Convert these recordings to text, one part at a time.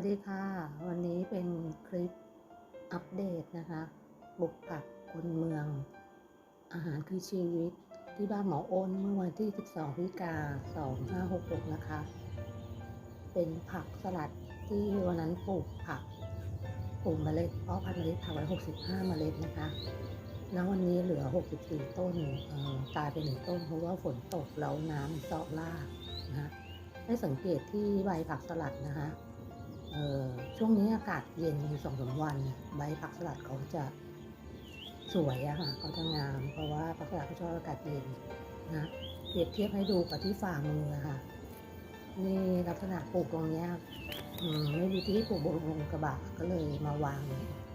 วัสดีค่ะ วันนี้เป็นคลิปอัปเดตนะคะปลูกผักคนเมือง อาหารคือชีวิตที่บ้านหมออ้นเมื่อวันที่ 12พฤศจิกา2566 นะคะ เป็นผักสลัดที่วันนั้นปลูกผักปลูกเมล็ดเพาะพันธุ์เมล็ดผักไว้ 65 เมล็ดนะคะ แล้ววันนี้เหลือ 64 ต้นเอ่อตายไปหนึ่งต้น เพราะว่าฝนตกแล้วน้ำเซาะรากนะคะให้สังเกตที่ใบผักสลัดนะคะ ช่วงนี้อากาศเย็นมีสองสามวัน ใบผักสลัดเขาจะสวยอะค่ะเขาจะงาม เพราะว่าผักสลัดเขาชอบอากาศเย็นนะเปรียบเทียบให้ดูกับที่ฝ่ามือค่ะ นี่ลักษณะปลูกตรงนี้ไม่มีที่ปลูกบนลงกระบะก็เลยมาวาง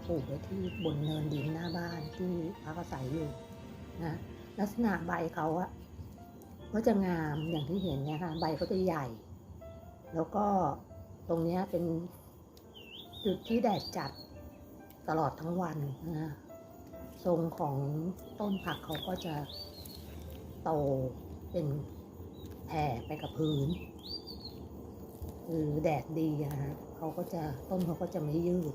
ปลูกไว้ที่บนเนินดินหน้าบ้านที่พักอาศัยอยู่นะลักษณะใบเขาอะก็จะงามอย่างที่เห็นเนี่ยค่ะใบเขาจะใหญ่ แล้วก็ตรงนี้เป็น จุดที่แดดจัดตลอดทั้งวันนะทรงของต้นผักเขาก็จะโตเป็นแผ่ไปกับพื้นหรือแดดดีนะฮะเขาก็จะต้นเขาก็จะไม่ยืด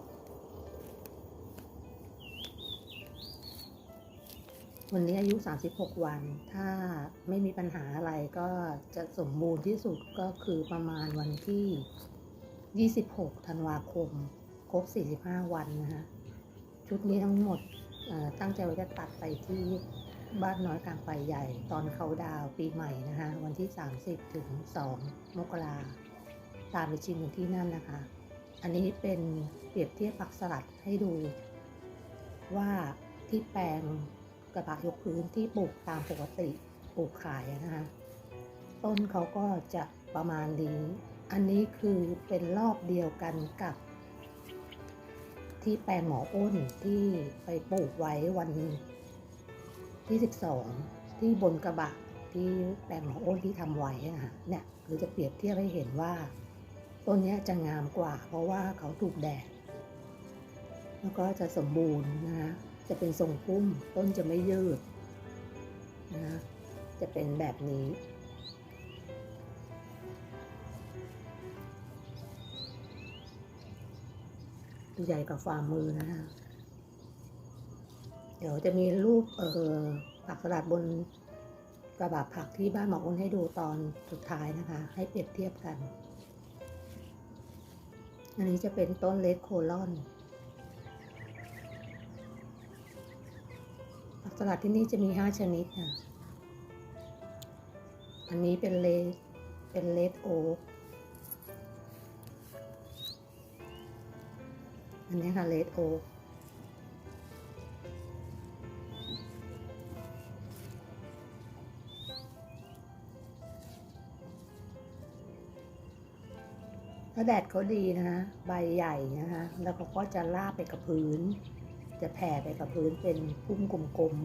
วันนี้อายุ 36 วัน ถ้าไม่มีปัญหาอะไรก็จะสมบูรณ์ที่สุดก็คือประมาณวันที่ 26 ธันวาคม ครบ 45 วันนะฮะ ชุดนี้ทั้งหมดตั้งใจว่าจะตัดไปที่บ้านน้อยกลางไฟใหญ่ตอนเขาดาวปีใหม่นะคะ วันที่ 30 ถึง 2 มกราตามไปชิมกันที่นั่นนะคะ อันนี้เป็นเปรียบเทียบผักสลัดให้ดู ว่าที่แปลงกระบะยกพื้นที่ปลูกตามปกติปลูกขายนะคะต้นเขาก็จะประมาณนี้ อันนี้คือเป็นรอบเดียวกันกับ ที่แปลงหมออ้นที่ไปปลูกไว้วันที่12ที่บนกระบะที่แปลงหมออ้นที่ทำไว้นะคะเนี่ยคือจะเปรียบเทียบให้เห็นว่าต้นนี้จะงามกว่า เพราะว่าเขาถูกแดดแล้วก็จะสมบูรณ์นะคะจะเป็นทรงพุ่มต้นจะไม่ยืดนะจะเป็นแบบนี้ ใหญ่กว่าฝ่ามือนะคะเดี๋ยวจะมีรูปเออผักสลัดบนกระบะผักที่บ้านหมออ้นให้ดูตอนสุดท้ายนะคะ ให้เปรียบเทียบกัน อันนี้จะเป็นต้นเลดโคลอนผักสลัดที่นี่จะมี5ชนิดค่ะอันนี้เป็นเลดเป็นเลดโอ๊ก อันนี้ค่ะเลดโอ๊กถ้าแดดเขาดีนะคะ ใบใหญ่นะคะ แล้วเขาก็จะลาบไปกับพื้น จะแผ่ไปกับพื้นเป็นพุ่มกลม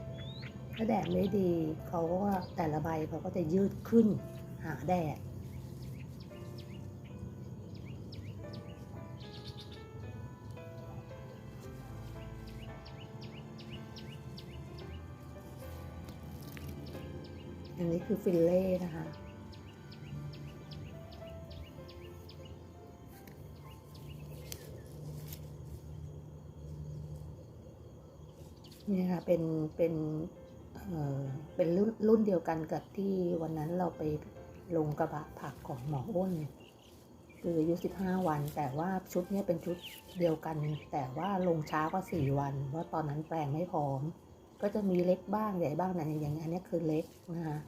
ๆ ถ้าแดดไม่ดีเขาก็แต่ละใบเขาก็จะยืดขึ้นหาแดด อันนี้คือฟิลเล่นะคะ นี่ค่ะเป็นเป็นเอ่อเป็นรุ่นรุ่นเดียวกันกับที่วันนั้นเราไปลงกระบะผักของหมออ้น คืออายุ15วัน แต่ว่าชุดนี้เป็นชุดเดียวกัน แต่ว่าลงช้ากว่า4วัน เพราะตอนนั้นแปลงไม่พร้อม ก็จะมีเล็กบ้างใหญ่บ้างแต่อย่างนี้อันนี้คือเล็กนะคะ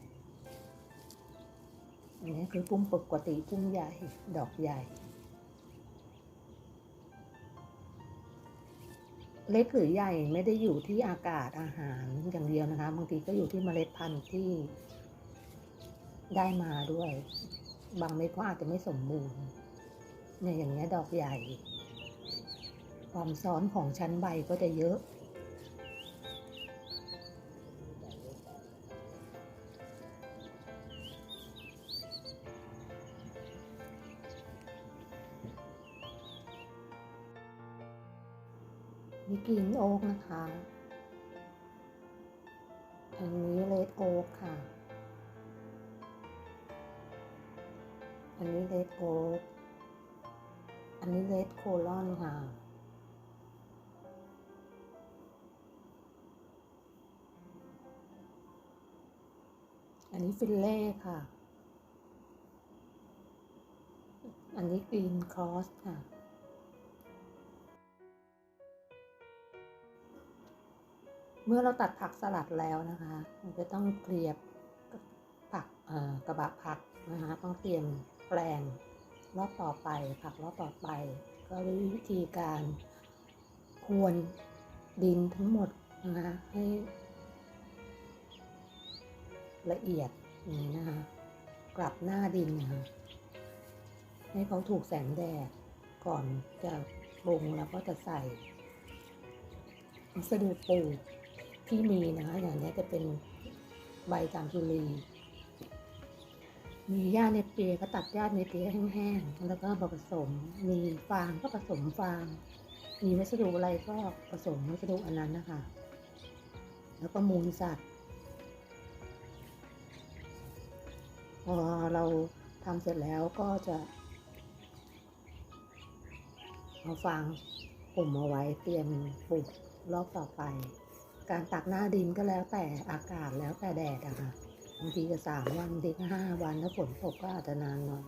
อันนี้คือพุ่มปกติพุ่มใหญ่ดอกใหญ่ เล็กหรือใหญ่ไม่ได้อยู่ที่อากาศอาหารอย่างเดียวนะคะบางทีก็อยู่ที่เมล็ดพันธุ์ที่ได้มาด้วย บางเม็ดก็อาจจะไม่สมบูรณ์เนี่ยอย่างเงี้ยดอกใหญ่ ความซ้อนของชั้นใบก็จะเยอะ โอ๊กนะคะ อันนี้เลดโอ๊กค่ะ อันนี้เลดโอ๊กอันนี้เลดโคลอนค่ะอันนี้ฟิลเล่ค่ะ อันนี้กรีนครอสค่ะ เมื่อเราตัดผักสลัดแล้วนะคะมันจะต้องเตรียมผักกระบะผักนะคะต้องเตรียมแปลงรอบต่อไป ผักรอบต่อไป ก็ด้วยวิธีการพรวนดินทั้งหมดนะคะให้ละเอียดนี้นะคะกลับหน้าดินนะคะให้เขาถูกแสงแดดก่อนจะปรุงแล้วก็จะใส่วัสดุปลูก ที่มีนะคะอย่างนี้จะเป็นใบจามจุลีมีหญ้าเนเปียก็ตัดหญ้าเนเปียแห้งๆ แล้วก็มาผสม มีฟางก็ผสมฟาง มีวัสดุอะไรก็ผสมวัสดุอันนั้นนะคะ แล้วก็มูลสัตว์ พอเราทำเสร็จแล้วก็จะเอาฟางปุ่มเอาไว้เตรียมปลูกรอบต่อไป การตักหน้าดินก็แล้วแต่อากาศแล้วแต่แดดอะค่ะบางทีก็สามวันบางทีก็ห้าวันถ้าฝนตกก็อาจจะนานหน่อย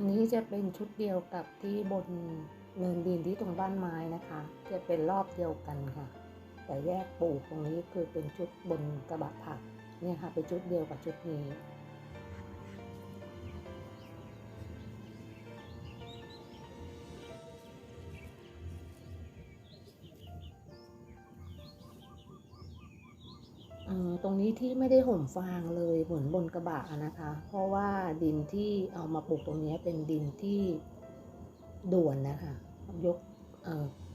นนี้จะเป็นชุดเดียวกับที่บนเนินดินที่ตรงบ้านไม้นะคะ จะเป็นรอบเดียวกันค่ะ แต่แยกปลูกตรงนี้คือเป็นชุดบนกระบะผักเนี่ยค่ะเป็นชุดเดียวกับชุดนี้ ตรงนี้ที่ไม่ได้ห่มฟางเลยเหมือนบนกระบะนะคะ เพราะว่าดินที่เอามาปลูกตรงนี้เป็นดินที่ด่วนนะคะยก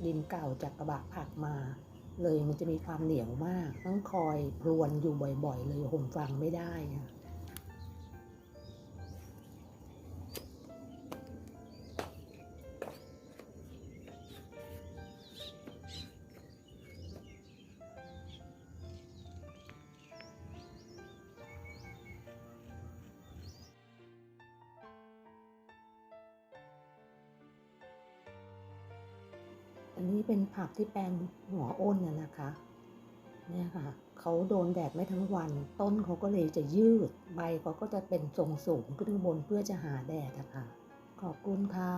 ดินเก่าจากกระบะผักมา เลยมันจะมีความเหนียวมาก ต้องคอยพรวนอยู่บ่อยๆ เลยห่มฟางไม่ได้ะ นนี้เป็นผักที่แปลงหัวอ้นน่ะนะคะเนี่ยค่ะเขาโดนแดดไม่ทั้งวัน ต้นเขาก็เลยจะยืด ใบเขาก็จะเป็นทรงสูงขึ้นบนเพื่อจะหาแดดนะค่ะขอบคุณค่ะ